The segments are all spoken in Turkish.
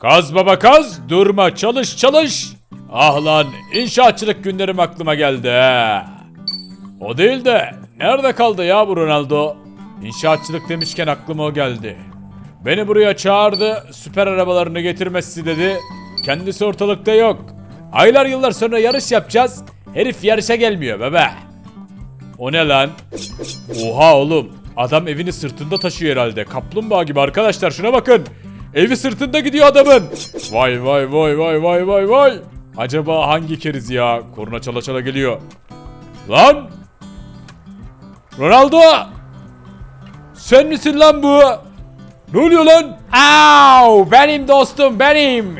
Kaz baba kaz, durma çalış çalış. Ah lan inşaatçılık günlerim aklıma geldi he. O değil de nerede kaldı ya bu Ronaldo? İnşaatçılık demişken aklıma o geldi. Beni buraya çağırdı, süper arabalarını getirmesi dedi. Kendisi ortalıkta yok. Aylar yıllar sonra yarış yapacağız. Herif yarışa gelmiyor bebe. O ne lan? Oha oğlum. Adam evini sırtında taşıyor herhalde. Kaplumbağa gibi arkadaşlar şuna bakın. Evi sırtında gidiyor adamın. Vay vay vay vay vay vay vay. Acaba hangi keriz ya? Korna çala çala geliyor. Lan! Ronaldo! Sen misin lan bu? Ne oluyor lan? Au! Benim dostum benim.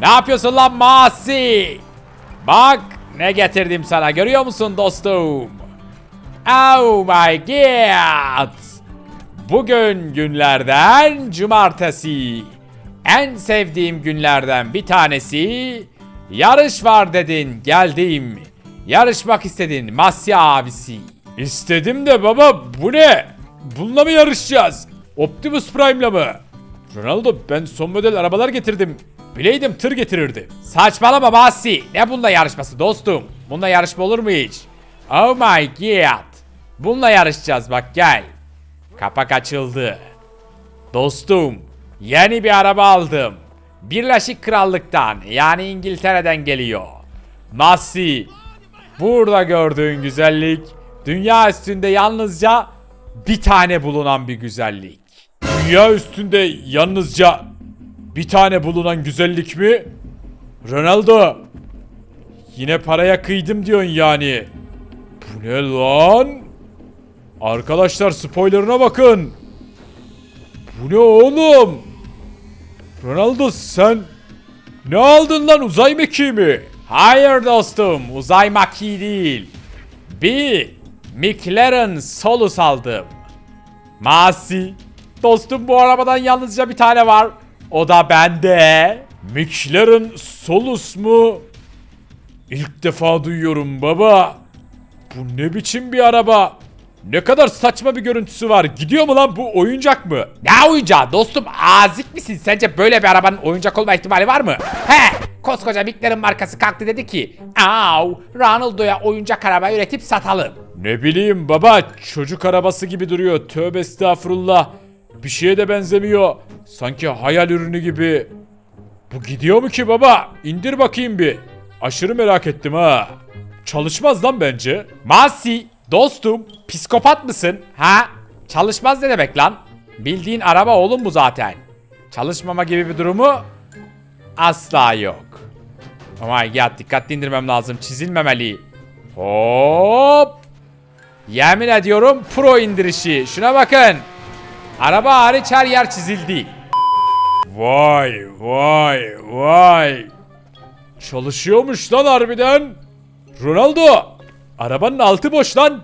Ne yapıyorsun lan Masi? Bak ne getirdim sana görüyor musun dostum? Oh my god! Bugün günlerden cumartesi. En sevdiğim günlerden bir tanesi. Yarış var dedin, geldim. Yarışmak istedin, Masya abisi. İstedim de baba, bu ne? Bununla mı yarışacağız? Optimus Prime'la mı? Ronaldo, ben son model arabalar getirdim. Bileydim tır getirirdim. Saçmalama Masi. Ne bununla yarışması dostum? Bununla yarışma olur mu hiç? Oh my god. Bununla yarışacağız bak gel. Kapak açıldı. Dostum, yeni bir araba aldım. Birleşik Krallık'tan yani İngiltere'den geliyor. Masi, burada gördüğün güzellik dünya üstünde yalnızca bir tane bulunan bir güzellik. Dünya üstünde yalnızca bir tane bulunan güzellik mi? Ronaldo, yine paraya kıydım diyorsun yani. Bu ne lan? Arkadaşlar spoilerına bakın. Bu ne oğlum? Ronaldo sen ne aldın lan uzay mekiği mi? Hayır dostum uzay mekiği değil. Bir McLaren Solus aldım. Masi. Dostum bu arabadan yalnızca bir tane var. O da bende. McLaren Solus mu? İlk defa duyuyorum baba. Bu ne biçim bir araba? Ne kadar saçma bir görüntüsü var. Gidiyor mu lan bu oyuncak mı? Ne oyuncağı dostum? Azik misin? Sence böyle bir arabanın oyuncak olma ihtimali var mı? He! Koskoca McLaren markası kalktı dedi ki Au! Ronaldo'ya oyuncak araba üretip satalım. Ne bileyim baba çocuk arabası gibi duruyor. Tövbe estağfurullah. Bir şeye de benzemiyor. Sanki hayal ürünü gibi. Bu gidiyor mu ki baba? İndir bakayım bir. Aşırı merak ettim ha. Çalışmaz lan bence. Masi, dostum, psikopat mısın? Ha? Çalışmaz ne demek lan? Bildiğin araba oğlum bu zaten. Çalışmama gibi bir durumu asla yok. Oh my god, dikkatli indirmem lazım. Çizilmemeli. Hop. Yemin ediyorum pro indirişi. Şuna bakın. Araba hariç her yer çizildi. Vay vay vay. Çalışıyormuş lan harbiden. Ronaldo. Arabanın altı boş lan.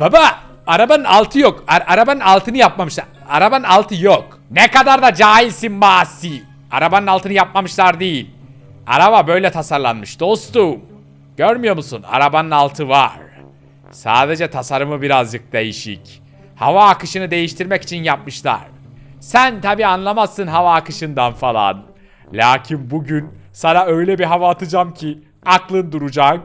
Baba. Arabanın altı yok. Ar- arabanın altını yapmamışlar. Arabanın altı yok. Ne kadar da cahilsin Masi. Arabanın altını yapmamışlar değil. Araba böyle tasarlanmış dostum. Görmüyor musun? Arabanın altı var. Sadece tasarımı birazcık değişik. Hava akışını değiştirmek için yapmışlar. Sen tabi anlamazsın hava akışından falan. Lakin bugün sana öyle bir hava atacağım ki aklın duracak.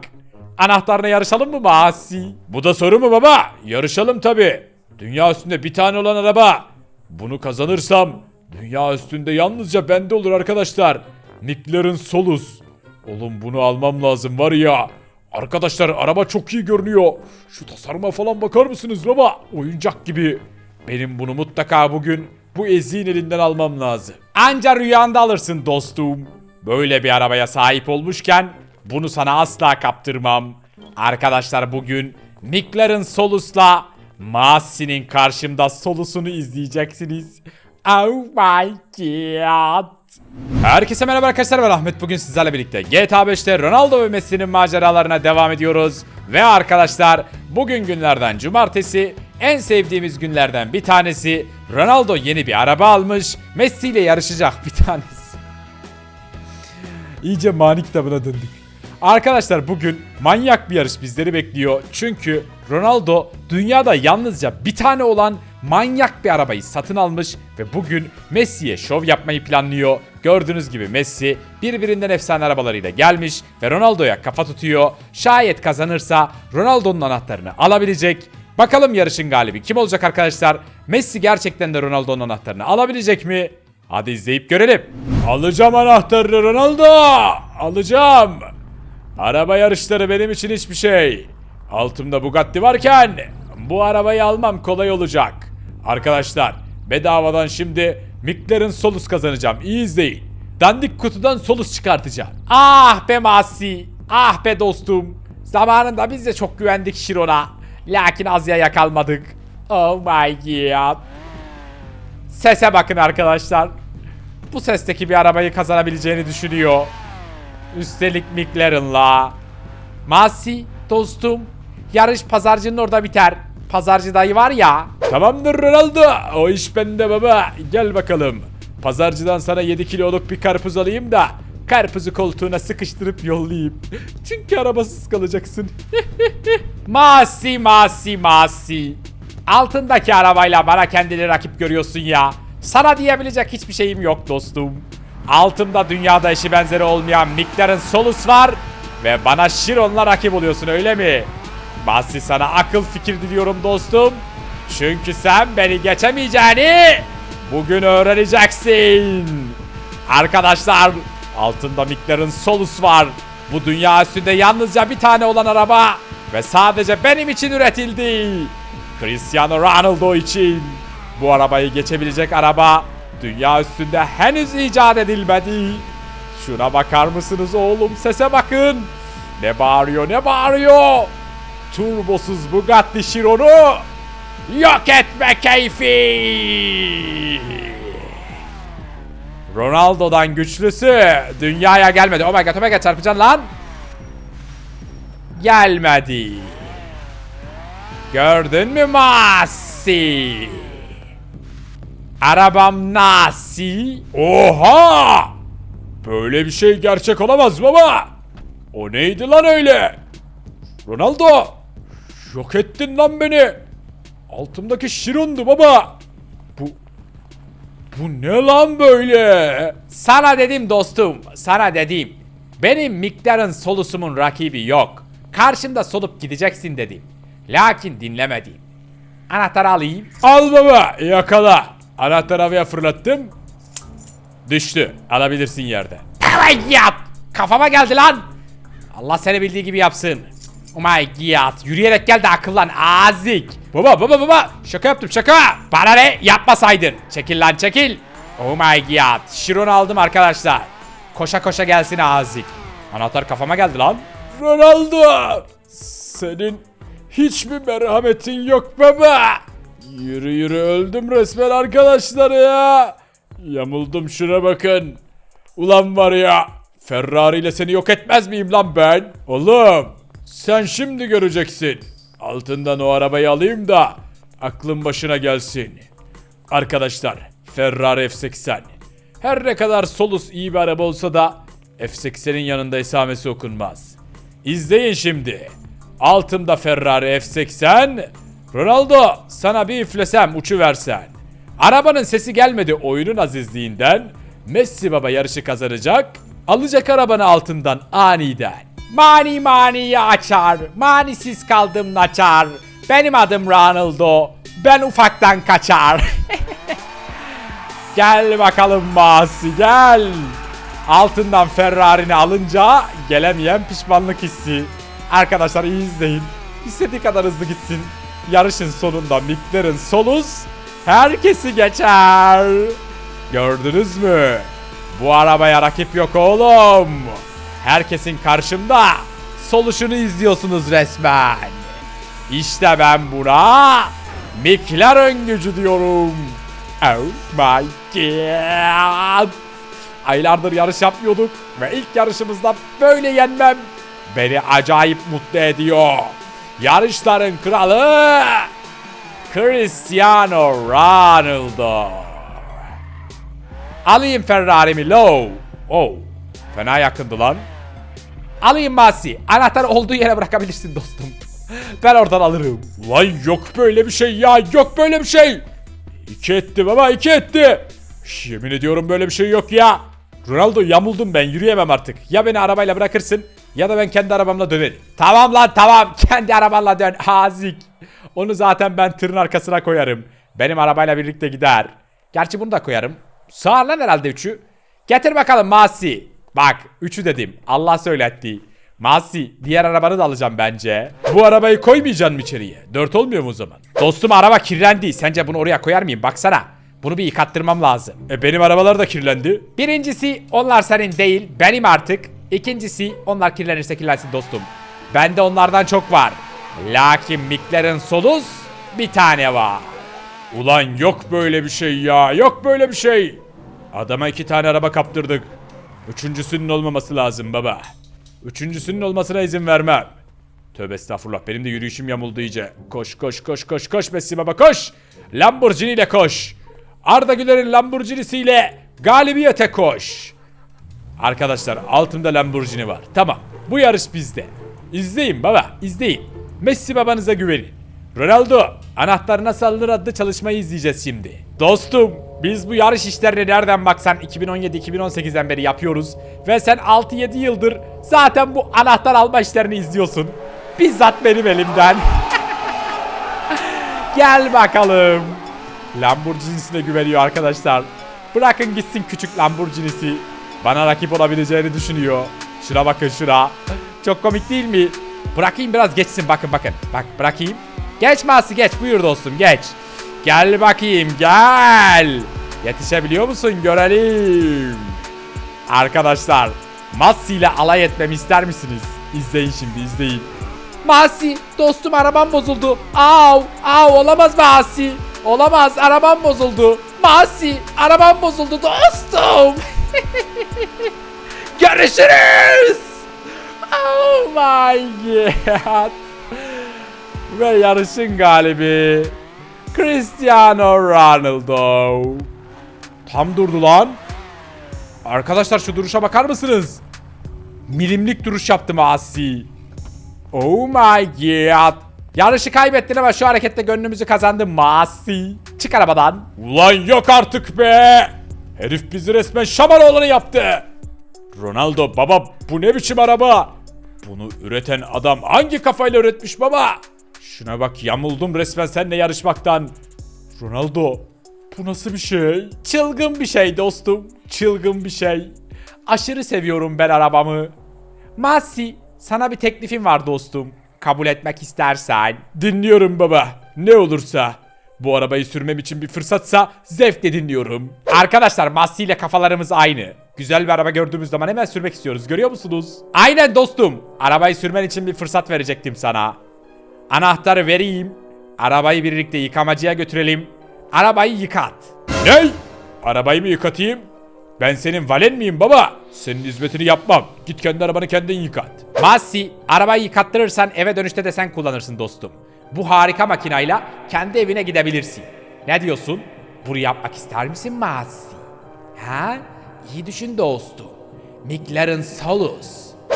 Anahtarına yarışalım mı Masi? Bu da soru mu baba? Yarışalım tabi. Dünya üstünde bir tane olan araba. Bunu kazanırsam dünya üstünde yalnızca bende olur arkadaşlar. McLaren Solus. Oğlum bunu almam lazım var ya. Arkadaşlar araba çok iyi görünüyor. Şu tasarıma falan bakar mısınız baba? Oyuncak gibi. Benim bunu mutlaka bugün bu eziğin elinden almam lazım. Anca rüyanda alırsın dostum. Böyle bir arabaya sahip olmuşken bunu sana asla kaptırmam. Arkadaşlar bugün McLaren Solus'la Masi'nin karşımda Solus'unu izleyeceksiniz. Oh my god. Herkese merhaba arkadaşlar ben Ahmet bugün sizlerle birlikte GTA 5'te Ronaldo ve Messi'nin maceralarına devam ediyoruz. Ve arkadaşlar bugün günlerden cumartesi en sevdiğimiz günlerden bir tanesi Ronaldo yeni bir araba almış Messi ile yarışacak bir tanesi. İyice mani kitabına döndük. Arkadaşlar bugün manyak bir yarış bizleri bekliyor. Çünkü Ronaldo dünyada yalnızca bir tane olan manyak bir arabayı satın almış ve bugün Messi'ye şov yapmayı planlıyor. Gördüğünüz gibi Messi birbirinden efsane arabalarıyla gelmiş ve Ronaldo'ya kafa tutuyor. Şayet kazanırsa Ronaldo'nun anahtarını alabilecek. Bakalım yarışın galibi kim olacak arkadaşlar? Messi gerçekten de Ronaldo'nun anahtarını alabilecek mi? Hadi izleyip görelim. Alacağım anahtarını Ronaldo. Alacağım. Araba yarışları benim için hiçbir şey. Altımda Bugatti varken bu arabayı almam kolay olacak. Arkadaşlar bedavadan şimdi McLaren Solus kazanacağım. İyi izleyin. Dandik kutudan Solus çıkartacağım. Ah be Masi. Ah be dostum. Zamanında biz de çok güvendik Şiron'a. Lakin Asya'ya kalmadık. Oh my god. Sese bakın arkadaşlar. Bu sesteki bir arabayı kazanabileceğini düşünüyor. Üstelik McLaren'la. Masi dostum. Yarış pazarcının orada biter. Pazarcı dayı var ya. Tamamdır Ronaldo. O iş bende baba. Gel bakalım. Pazarcıdan sana 7 kiloluk bir karpuz alayım da karpuzu koltuğuna sıkıştırıp yollayayım. Çünkü arabasız kalacaksın. masi masi masi. Altındaki arabayla bana kendini rakip görüyorsun ya. Sana diyebilecek hiçbir şeyim yok dostum. Altımda dünyada eşi benzeri olmayan McLaren Solus var ve bana Chiron'la rakip oluyorsun öyle mi? Bahsi sana akıl fikir diliyorum dostum. Çünkü sen beni geçemeyeceğini bugün öğreneceksin. Arkadaşlar altında McLaren Solus var. Bu dünya üstünde yalnızca bir tane olan araba ve sadece benim için üretildi. Cristiano Ronaldo için. Bu arabayı geçebilecek araba dünya üstünde henüz icat edilmedi. Şuna bakar mısınız oğlum sese bakın. Ne bağırıyor ne bağırıyor. Turbosuz Bugatti Chiron'u yok etme keyfi. Ronaldo'dan güçlüsü dünyaya gelmedi. Oh my god oh my god çarpacaksın lan. Gelmedi. Gördün mü Masi? Arabam nasi. Oha! Böyle bir şey gerçek olamaz baba. O neydi lan öyle? Ronaldo! Yok ettin lan beni. Altımdaki Şiron'du baba. Bu... Bu ne lan böyle? Sana dedim dostum, sana dedim. Benim McLaren solusumun rakibi yok. Karşımda solup gideceksin dedim. Lakin dinlemedim. Anahtarı alayım. Al baba, yakala. Anahtarı havaya fırlattım. Düştü. Alabilirsin yerde. Evet yap. Kafama geldi lan. Allah seni bildiği gibi yapsın. Oh my god. Yürüyerek gel de akıllan. Azik. Baba baba baba. Şaka yaptım şaka. Bana ne? Yapmasaydın. Çekil lan çekil. Oh my god. Şiron aldım arkadaşlar. Koşa koşa gelsin Azik. Anahtar kafama geldi lan. Ronaldo. Senin hiç mi merhametin yok baba? Yürü yürü öldüm resmen arkadaşlar ya. Yamuldum şuna bakın. Ulan var ya. Ferrari ile seni yok etmez miyim lan ben? Oğlum. Sen şimdi göreceksin. Altından o arabayı alayım da aklın başına gelsin. Arkadaşlar Ferrari F80. Her ne kadar Solus iyi bir araba olsa da F80'in yanında esamesi okunmaz. İzleyin şimdi. Altımda Ferrari F80. Ronaldo sana bir üflesem uçuversen. Arabanın sesi gelmedi oyunun azizliğinden. Messi baba yarışı kazanacak. Alacak arabanı altından aniden. Mani maniyi açar. Manisiz kaldım naçar. Benim adım Ronaldo. Ben ufaktan kaçar. gel bakalım Masi gel. Altından Ferrari'ni alınca gelemeyen pişmanlık hissi. Arkadaşlar iyi izleyin. İstediği kadar hızlı gitsin. Yarışın sonunda McLaren Solus herkesi geçer. Gördünüz mü? Bu arabaya rakip yok oğlum. Herkesin karşımda soluşunu izliyorsunuz resmen. İşte ben buna McLaren gücü diyorum. Oh my god. Aylardır yarış yapmıyorduk ve ilk yarışımızda böyle yenmem beni acayip mutlu ediyor. Yarışların kralı Cristiano Ronaldo. Alayım Ferrari'mi low. Oh. Fena yakındı lan. Alayım Masi. Anahtarı olduğu yere bırakabilirsin dostum. Ben oradan alırım. Lan yok böyle bir şey ya. Yok böyle bir şey. İki etti baba iki etti. Yemin ediyorum böyle bir şey yok ya. Ronaldo yamuldum ben yürüyemem artık. Ya beni arabayla bırakırsın ya da ben kendi arabamla dönerim. Tamam lan tamam kendi arabanla dön hazik. Onu zaten ben tırın arkasına koyarım. Benim arabayla birlikte gider. Gerçi bunu da koyarım. Sağır lan herhalde üçü. Getir bakalım Masi. Bak üçü dedim. Allah söyletti. Masi diğer arabanı da alacağım bence. Bu arabayı koymayacaksın mı içeriye? Dört olmuyor mu o zaman? Dostum araba kirlendi. Sence bunu oraya koyar mıyım? Baksana. Bunu bir yıkattırmam lazım. E benim arabalar da kirlendi. Birincisi onlar senin değil benim artık. İkincisi onlar kirlenirse kirlensin dostum. Bende onlardan çok var. Lakin McLaren Solus bir tane var. Ulan yok böyle bir şey ya. Yok böyle bir şey. Adama iki tane araba kaptırdık. Üçüncüsünün olmaması lazım baba. Üçüncüsünün olmasına izin vermem. Tövbe estağfurullah benim de yürüyüşüm yamuldu iyice. Koş koş koş koş koş Messi baba koş. Lamborghini ile koş. Arda Güler'in Lamborghini'siyle galibiyete koş. Arkadaşlar altımda Lamborghini var. Tamam bu yarış bizde. İzleyin baba izleyin. Messi babanıza güvenin. Ronaldo anahtar nasıl alınır adlı çalışmayı izleyeceğiz şimdi. Dostum biz bu yarış işlerini nereden baksan 2017-2018'den beri yapıyoruz. Ve sen 6-7 yıldır zaten bu anahtar alma işlerini izliyorsun. Bizzat benim elimden. Gel bakalım. Lamborghini'sine güveniyor arkadaşlar. Bırakın gitsin küçük Lamborghini'si. Bana rakip olabileceğini düşünüyor. Şuna bakın şuna. Çok komik değil mi? Bırakayım biraz geçsin bakın bakın. Bak bırakayım. Geç Masi geç buyur dostum geç. Gel bakayım gel. Yetişebiliyor musun görelim. Arkadaşlar Masi ile alay etmemi ister misiniz? İzleyin şimdi izleyin. Masi dostum arabam bozuldu. Av av olamaz Masi. Olamaz arabam bozuldu. Masi arabam bozuldu dostum. Görüşürüz. Oh my god. Ve yarışın galibi Cristiano Ronaldo. Tam durdu lan. Arkadaşlar şu duruşa bakar mısınız? Milimlik duruş yaptı Masi. Oh my god. Yarışı kaybettin ama şu harekette gönlümüzü kazandı Masi. Çık arabadan. Ulan yok artık be. Herif bizi resmen Şamanoğlu'nu yaptı. Ronaldo baba bu ne biçim araba? Bunu üreten adam hangi kafayla üretmiş baba? Şuna bak yamuldum resmen seninle yarışmaktan. Ronaldo bu nasıl bir şey? Çılgın bir şey dostum. Çılgın bir şey. Aşırı seviyorum ben arabamı. Masi sana bir teklifim var dostum. Kabul etmek istersen. Dinliyorum baba. Ne olursa. Bu arabayı sürmem için bir fırsatsa zevkle dinliyorum. Arkadaşlar Masi ile kafalarımız aynı. Güzel bir araba gördüğümüz zaman hemen sürmek istiyoruz. Görüyor musunuz? Aynen dostum. Arabayı sürmen için bir fırsat verecektim sana. Anahtarı vereyim. Arabayı birlikte yıkamacıya götürelim. Arabayı yıkat. Ne? Arabayı mı yıkatayım? Ben senin valen miyim baba? Senin hizmetini yapmam. Git kendi arabanı kendin yıkat. Masi, arabayı yıkattırırsan eve dönüşte de sen kullanırsın dostum. Bu harika makinayla kendi evine gidebilirsin. Ne diyorsun? Bunu yapmak ister misin Masi? Ha? İyi düşün dostum. McLaren Solus.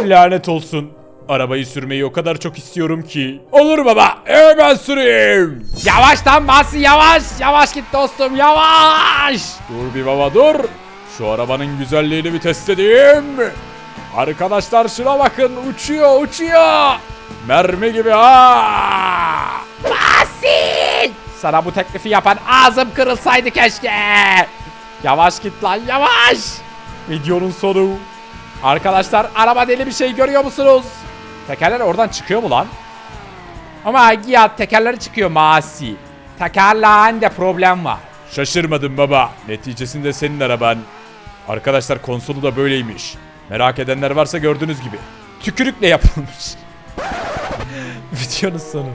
Lanet olsun. Arabayı sürmeyi o kadar çok istiyorum ki. Olur baba. Hemen süreyim. Yavaş lan Masi yavaş. Yavaş git dostum yavaş. Dur bir baba dur. Şu arabanın güzelliğini bir test edeyim. Arkadaşlar şuna bakın uçuyor uçuyor. Mermi gibi ha. Masi. Sana bu teklifi yapan ağzım kırılsaydı keşke. Yavaş git lan yavaş. Videonun sonu. Arkadaşlar araba deli bir şey görüyor musunuz? Tekerler oradan çıkıyor mu lan? Ama ya tekerleri çıkıyor Masi. Tekerlerinde problem var. Şaşırmadım baba. Neticesinde senin araban. Arkadaşlar konsolu da böyleymiş. Merak edenler varsa gördüğünüz gibi. Tükürükle yapılmış. Videonun sonu.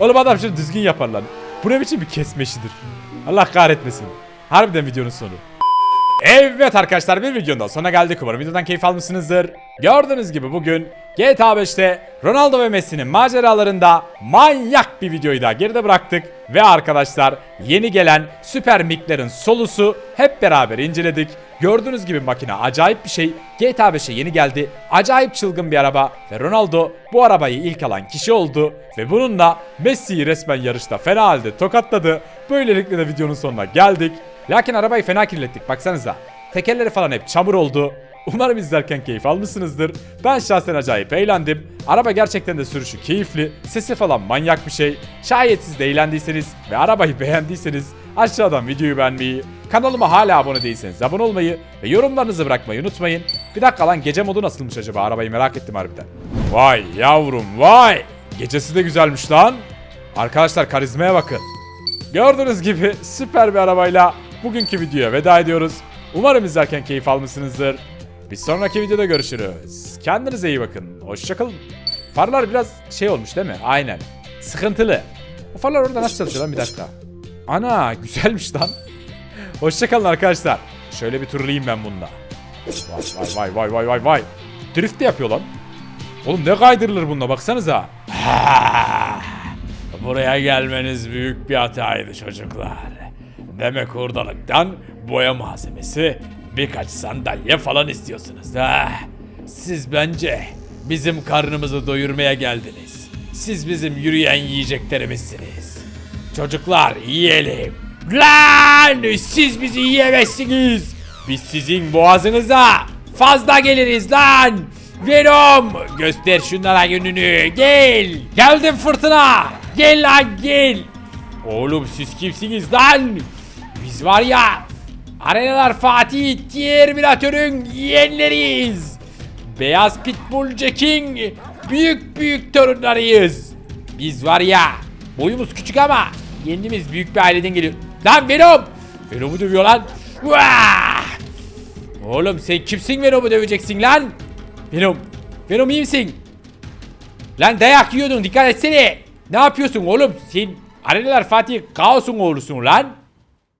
Oğlum adam şunu düzgün yapar lan. Bu ne biçim bir kesmeşidir. Allah kahretmesin. Harbiden videonun sonu. Evet arkadaşlar bir videonun daha sonuna geldik. Umarım videodan keyif almışsınızdır. Gördüğünüz gibi bugün GTA 5'te Ronaldo ve Messi'nin maceralarında manyak bir videoyu daha geride bıraktık. Ve arkadaşlar yeni gelen Süper McLaren Solus'u hep beraber inceledik. Gördüğünüz gibi makine acayip bir şey. GTA 5'e yeni geldi. Acayip çılgın bir araba ve Ronaldo bu arabayı ilk alan kişi oldu. Ve bununla Messi'yi resmen yarışta fena halde tokatladı. Böylelikle de videonun sonuna geldik. Lakin arabayı fena kirlettik baksanıza. Tekerleri falan hep çamur oldu. Umarım izlerken keyif almışsınızdır. Ben şahsen acayip eğlendim. Araba gerçekten de sürüşü keyifli. Sesi falan manyak bir şey. Şayet siz de eğlendiyseniz ve arabayı beğendiyseniz aşağıdan videoyu beğenmeyi, kanalıma hala abone değilseniz abone olmayı ve yorumlarınızı bırakmayı unutmayın. Bir dakika lan gece modu nasılmış acaba? Arabayı merak ettim harbiden. Vay yavrum vay. Gecesi de güzelmiş lan. Arkadaşlar karizmaya bakın. Gördüğünüz gibi süper bir arabayla bugünkü videoya veda ediyoruz. Umarım izlerken keyif almışsınızdır. Bir sonraki videoda görüşürüz. Kendinize iyi bakın. Hoşçakalın. Farlar biraz şey olmuş değil mi? Aynen. Sıkıntılı. O farlar orada nasıl çalışıyor lan bir dakika. Ana güzelmiş lan. Hoşçakalın arkadaşlar. Şöyle bir turlayayım ben bununla. Vay vay vay vay vay vay. Drift de yapıyor lan. Oğlum ne kaydırılır bununla baksanıza. Buraya gelmeniz büyük bir hataydı çocuklar. Demek hurdalıktan boya malzemesi, birkaç sandalye falan istiyorsunuz ha? Siz bence bizim karnımızı doyurmaya geldiniz. Siz bizim yürüyen yiyeceklerimizsiniz. Çocuklar yiyelim. Lan siz bizi yiyemezsiniz. Biz sizin boğazınıza fazla geliriz lan. Venom göster şunlara gününü gel. Geldim fırtına. Gel lan gel. Oğlum siz kimsiniz lan? Biz var ya Arenalar Fatih Terminatör'ün yeğenleriyiz. Beyaz Pitbull Jack'in büyük büyük torunlarıyız. Biz var ya boyumuz küçük ama kendimiz büyük bir aileden geliyor. Lan Venom! Venom'u dövüyor lan. Vah! Oğlum sen kimsin Venom'u döveceksin lan? Venom. Venom iyi misin? Lan dayak yiyordun dikkat etsene. Ne yapıyorsun oğlum? Sen Arenalar Fatih Kaos'un oğlusun lan.